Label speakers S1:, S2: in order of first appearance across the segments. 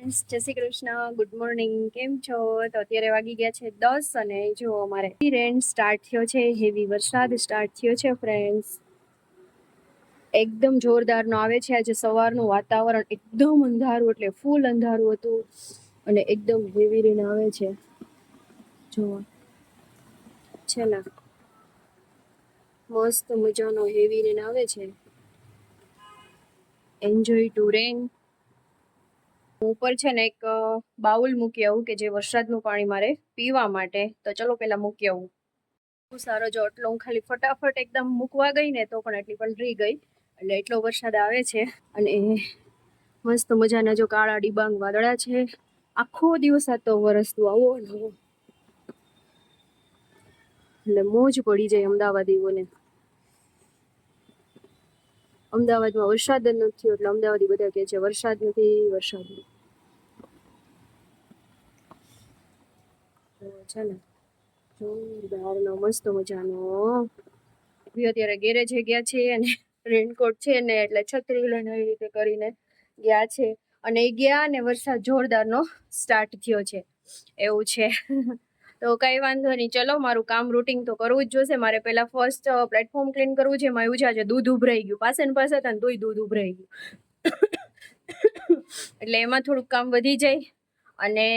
S1: Friends જય Shri Krishna good morning કેમ છો? તો અત્યારે વાગી ગયા છે દસ અને જો અમારે રેન સ્ટાર્ટ થયો છે હેવી વરસાદ સ્ટાર્ટ થયો છે ફ્રેન્ડ્સ એકદમ જોરદારનો આવે છે આજે સવારનું વાતાવરણ, એકદમ અંધારું એટલે ફૂલ અંધારું હતું અને એકદમ હેવી રેન આવે છે. જો છે ને મસ્ત મજાનો હેવી રેન આવે છે. એન્જોય ટુ રેન ઉપર છે ને એક બાઉલ મૂકી આવું કે જે વરસાદનું પાણી મારે પીવા માટે. તો ચલો પેલા મૂકી આવું. બહુ સારો જો એટલો હું ખાલી ફટાફટ એકદમ મૂકવા ગઈ ને તો પણ એટલી પણ રહી ગઈ. એટલે એટલો વરસાદ આવે છે અને મસ્ત મજાના જો કાળા ડિબાંગ વાદળા છે. આખો દિવસ આ તો વરસતું આવો. એટલે મોજ પડી જાય અમદાવાદીઓને. અમદાવાદમાં વરસાદ જ નથી એટલે અમદાવાદી બધા કહે છે, વરસાદ નથી વરસાદ નથી. ચાલો. ને જોરદારનો, મસ્ત મજાનો. અત્યારે ગેરેજે ગયા છે અને રેનકોટ છે ને, એટલે છત્રી લઈને એવી રીતે કરીને ગયા છે. અને એ ગયા ને વરસાદ જોરદારનો સ્ટાર્ટ થયો છે. એવું છે. તો કઈ વાંધો નહીં. ચલો, મારું કામ રૂટિંગ તો કરવું જ જોશે. મારે પહેલાં ફર્સ્ટ પ્લેટફોર્મ ક્લીન કરવું છે. એમાં એવું છે, આજે દૂધ ઉભરાઈ ગયું. પાસે ને પાસે હતા ને તોય દૂધ ઉભરાઈ ગયું. એટલે એમાં થોડુંક કામ વધી જાય. અને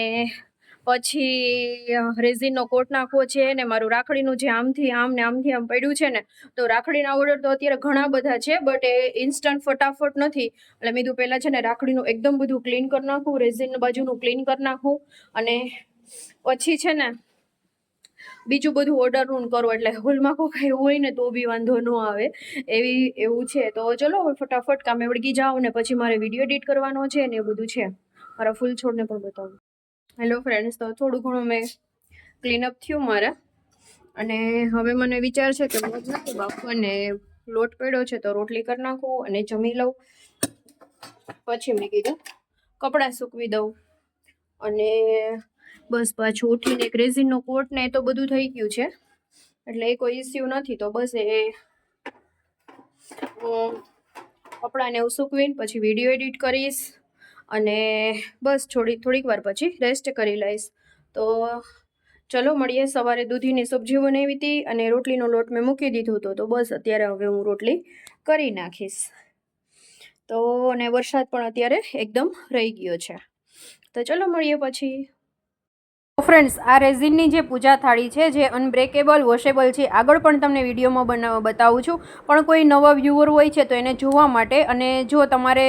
S1: પછી રેઝિનનો કોટ નાખવો છે ને મારું રાખડીનું જે આમથી આમ ને આમથી આમ પડ્યું છે ને, તો રાખડીના ઓર્ડર તો અત્યારે ઘણા બધા છે બટ એ ઇન્સ્ટન્ટ ફટાફટ નથી. એટલે મેં કીધું પહેલાં છે ને રાખડીનું એકદમ બધું ક્લીન કરી નાખું રેઝિન બાજુનું ક્લીન કરી નાખું. અને પછી છે ને બીજું બધું ઓર્ડરનું કરું એટલે હોલમાં કોઈ કાંઈ હોય ને તો બી વાંધો ન આવે. એવી, એવું છે. તો ચલો હવે ફટાફટ કામે વળગી જાઓ ને પછી મારે વીડિયો એડિટ કરવાનો છે ને એ બધું છે. મારા ફૂલ છોડને પણ બતાવું. હેલો ફ્રેન્ડ્સ તો થોડું ઘણું મેં ક્લીનઅપ થયું મારા. અને હવે મને વિચાર છે કે મગ નથી બાપુને લોટ પડ્યો છે તો રોટલી કરી નાખું અને જમી લઉં. પછી મેં કીધું કપડાં સૂકવી દઉં. અને બસ પાછું ઉઠીને એક રેઝિનનો કોટ ને તો બધું થઈ ગયું છે. એટલે એ કોઈ ઇસ્યુ નથી તો બસ એ કપડાને એવું સૂકવીને પછી વીડિયો એડિટ કરીશ અને બસ થોડી, થોડીક વાર પછી રેસ્ટ કરી લઈશ. તો ચલો મળીએ સવારે દૂધીની સબ્જી બનાવી હતી અને રોટલીનો લોટ મેં મૂકી દીધો હતો. તો બસ અત્યારે હવે હું રોટલી કરી નાખીશ. તો અને વરસાદ પણ અત્યારે એકદમ રહી ગયો છે. તો ચલો મળીએ પછી. ફ્રેન્ડ્સ આ રેઝિનની જે પૂજા થાળી છે, જે અનબ્રેકેબલ વોશેબલ છે, આગળ પણ તમને વિડીયોમાં બનાવ બતાવું છું. પણ કોઈ નવા વ્યૂઅર હોય છે, તો એને જોવા માટે અને જો તમારે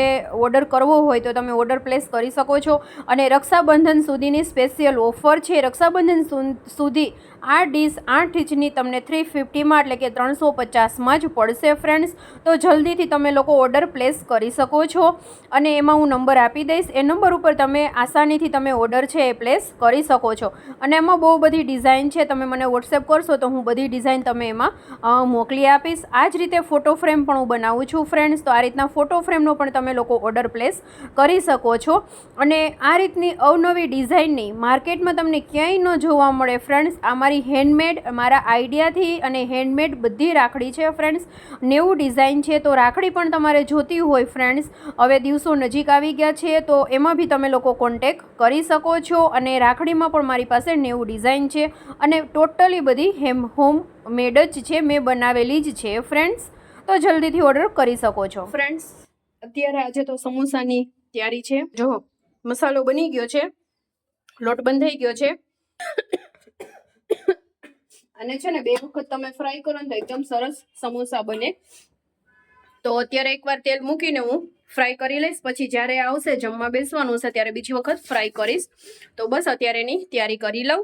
S1: ઓર્ડર કરવો હોય, તો તમે ઓર્ડર પ્લેસ કરી શકો છો. અને રક્ષાબંધન સુધીની સ્પેશિયલ ઓફર છે. રક્ષાબંધન સુધી આ ડીશ આઠ ઇંચની તમને થ્રી ફિફ્ટીમાં એટલે કે ત્રણસો પચાસમાં જ પડશે ફ્રેન્ડ્સ તો જલ્દીથી તમે લોકો ઓર્ડર પ્લેસ કરી શકો છો. અને એમાં હું નંબર આપી દઈશ. એ નંબર ઉપર તમે આસાનીથી તમે ઓર્ડર છે એ પ્લેસ કરી શકો છો. અને એમાં બહુ બધી ડિઝાઇન છે, તમે મને વોટ્સએપ કરશો તો હું બધી ડિઝાઇન તમે એમાં મોકલી આપીશ. આ જ રીતે ફોટો ફ્રેમ પણ હું બનાવું છું ફ્રેન્ડ્સ તો આ રીતના ફોટો ફ્રેમનો પણ તમે લોકો ઓર્ડર પ્લેસ કરી શકો છો. અને આ રીતની અવનવી ડિઝાઇનની માર્કેટમાં તમને ક્યાંય ન જોવા મળે ફ્રેન્ડ્સ આ મારી હેન્ડમેડ મારા આઈડિયાથી અને હેન્ડમેડ બધી રાખડી છે ફ્રેન્ડ્સ નેવું ડિઝાઇન છે, તો રાખડી પણ તમારે જોતી હોય ફ્રેન્ડ્સ હવે દિવસો નજીક આવી ગયા છે, તો એમાં બી તમે લોકો કોન્ટેક કરી શકો છો. અને રાખડીમાં પણ મારી પાસે નેવું ડિઝાઇન છે અને ટોટલી બધી હેમ, હોમ મેડ જ છે. મેં બનાવેલી જ છે, ફ્રેન્ડ્સ. તો જલ્દીથી ઓર્ડર કરી શકો છો. ફ્રેન્ડ્સ, અત્યારે આજે તો સમોસાની તૈયારી છે. જો, મસાલો બની ગયો છે. લોટ બંધાઈ ગયો છે. અને છે ને, બે વખત તમે ફ્રાય કરો ને તો એકદમ સરસ સમોસા બને. તો અત્યારે એકવાર તેલ મૂકીને હું ફ્રાય કરી લઈશ. પછી જ્યારે આવશે જમવા બેસવાનું હશે ત્યારે બીજી વખત ફ્રાય કરીશ. તો બસ અત્યારે એની તૈયારી કરી લઉં.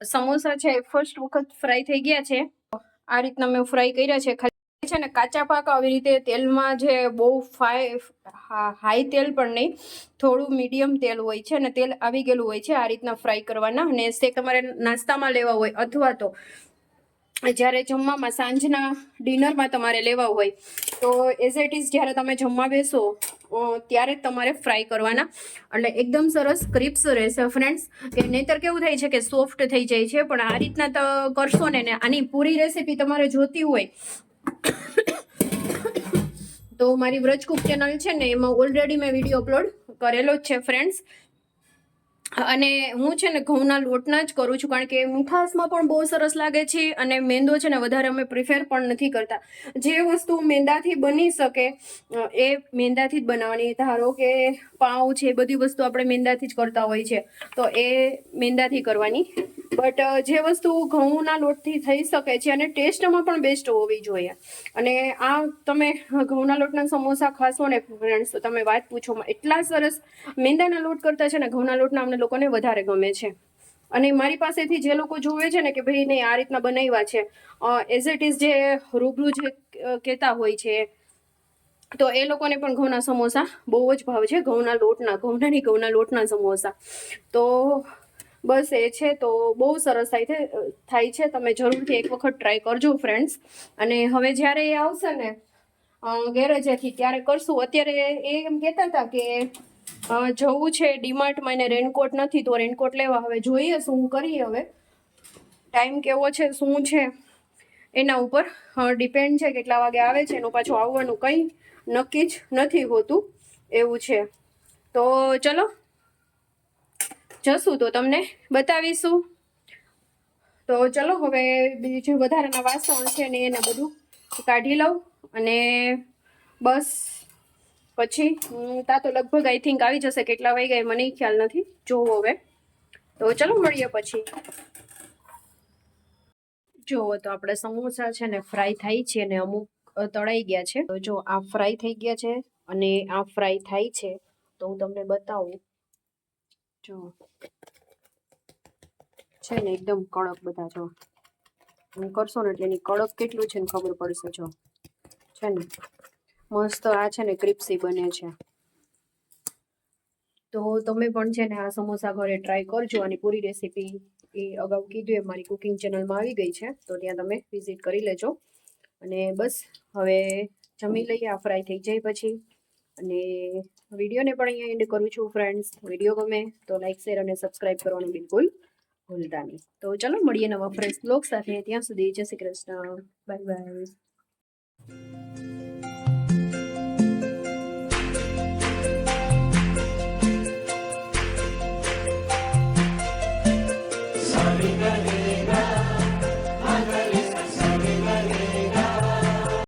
S1: સમોસા છે ફર્સ્ટ વખત ફ્રાય થઈ ગયા છે. આ રીતના મેં ફ્રાય કર્યા છે. ખાલી છે ને કાચા પાક આવી રીતે તેલમાં જે બહુ ફાય હાઈ તેલ પણ નહીં, થોડું મીડિયમ તેલ હોય છે અને તેલ આવી ગયેલું હોય છે, આ રીતના ફ્રાય કરવાના. અને શેક તમારે નાસ્તામાં લેવા હોય અથવા તો જ્યારે જમવામાં સાંજના ડિનરમાં તમારે લેવા હોય, તો એઝ ઇટ ઇઝ જ્યારે તમે જમવા બેસો ત્યારે તમારે ફ્રાય કરવાના. એટલે એકદમ સરસ ક્રિપ્સ રહેશે ફ્રેન્ડ્સ કે નહીતર કેવું થાય છે કે સોફ્ટ થઈ જાય છે, પણ આ રીતના તો, કરશો ને આની પૂરી રેસીપી તમારે જોતી હોય, તો મારી વ્રજકુક ચેનલ છે ને, એમાં ઓલરેડી મેં વીડિયો અપલોડ કરેલો જ છે ફ્રેન્ડ્સ અને હું છે ને ઘઉંના લોટના જ કરું છું, કારણ કે મીઠાશમાં પણ બહુ સરસ લાગે છે અને મેંદો છે ને વધારે અમે પ્રિફેર પણ નથી કરતા. જે વસ્તુ મેંદાથી બની શકે એ મેંદાથી જ બનાવવાની. ધારો કે પાઉં છે બધી વસ્તુ આપણે મેંદાથી જ કરતા હોય છે, તો એ મેંદાથી કરવાની. બટ જે વસ્તુ ઘઉંના લોટથી થઈ શકે છે અને ટેસ્ટમાં પણ બેસ્ટ હોવી જોઈએ. અને આ તમે ઘઉંના લોટના સમોસા ખાશો ને ફ્રેન્ડ્સ તો તમે વાત પૂછો એટલા સરસ મેંદાના લોટ કરતા છે ને ઘઉંના લોટના અમને લોકોને વધારે ગમે છે. અને મારી પાસેથી જે લોકો જોવે છે ને કે ભાઈ નહીં, આ રીતના બનાવ્યા છે એઝ ઇટ ઇઝ જે રૂબરૂ જે કહેતા હોય છે, તો એ લોકોને પણ ઘઉંના સમોસા બહુ જ ભાવ છે, ઘઉંના લોટના, ઘઉંના નહીં, ઘઉંના લોટના સમોસા. તો બસ એ છે, તો બહુ સરસ થાય છે થાય છે, તમે જરૂરથી એક વખત ટ્રાય કરજો ફ્રેન્ડ્સ અને હવે જ્યારે એ આવશે ને ગેરેજેથી ત્યારે કરશું. અત્યારે એ એમ કહેતા હતા કે જવું છે ડીમાર્ટમાં એને રેનકોટ નથી, તો રેનકોટ લેવા હવે જોઈએ શું કરીએ હવે. ટાઈમ કેવો છે, શું છે, એના ઉપર ડિપેન્ડ છે કેટલા વાગે આવે છે, એનું પાછું આવવાનું કંઈ નક્કી જ નથી હોતું. એવું છે. તો ચલો જશું તો તમને બતાવીશું. તો ચલો હવે બીજું વધારાના વાસણ છે ને એને બધું કાઢી લઉં અને બસ પછી હું તા તો લગભગ આઈ થિંક આવી જશે કેટલા વાગ્યા મને ખ્યાલ નથી. જોવો હવે. તો ચલો મળીએ પછી. જોવો તો આપણે સમોસા છે ને ફ્રાય થાય છે ને અમુક તળાઈ ગયા છે. તો જો આ ફ્રાય થઈ ગયા છે અને આ ફ્રાય થાય છે તો હું તમને બતાવું જો. છે ને એકદમ કડક બધા જો. હું કરશો ને એટલે એની કડક કેટલું છે ને ખબર પડશે જો. છે ને. મસ્ત આ છે ને ક્રિપ્સી બને છે. તો તમે પણ છે ને આ સમોસા ઘરે ટ્રાય કરજો. અને પૂરી રેસીપી એ અગાઉ કીધું એ મારી કુકિંગ ચેનલમાં આવી ગઈ છે. તો ત્યાં તમે વિઝિટ કરી લેજો. અને બસ, હવે જમી લઈએ. આ ફ્રાય થઈ જાય પછી. અને વિડીયોને પણ અહીંયા એન્ડ કરું છું ફ્રેન્ડ્સ વીડિયો ગમે તો લાઇક શેર અને સબસ્ક્રાઇબ કરવાનું બિલકુલ ભૂલતા નહીં. તો ચલો, મળીએ નવા ફ્રેશ બ્લોગ સાથે. ત્યાં સુધી જય શ્રી કૃષ્ણ. Bye bye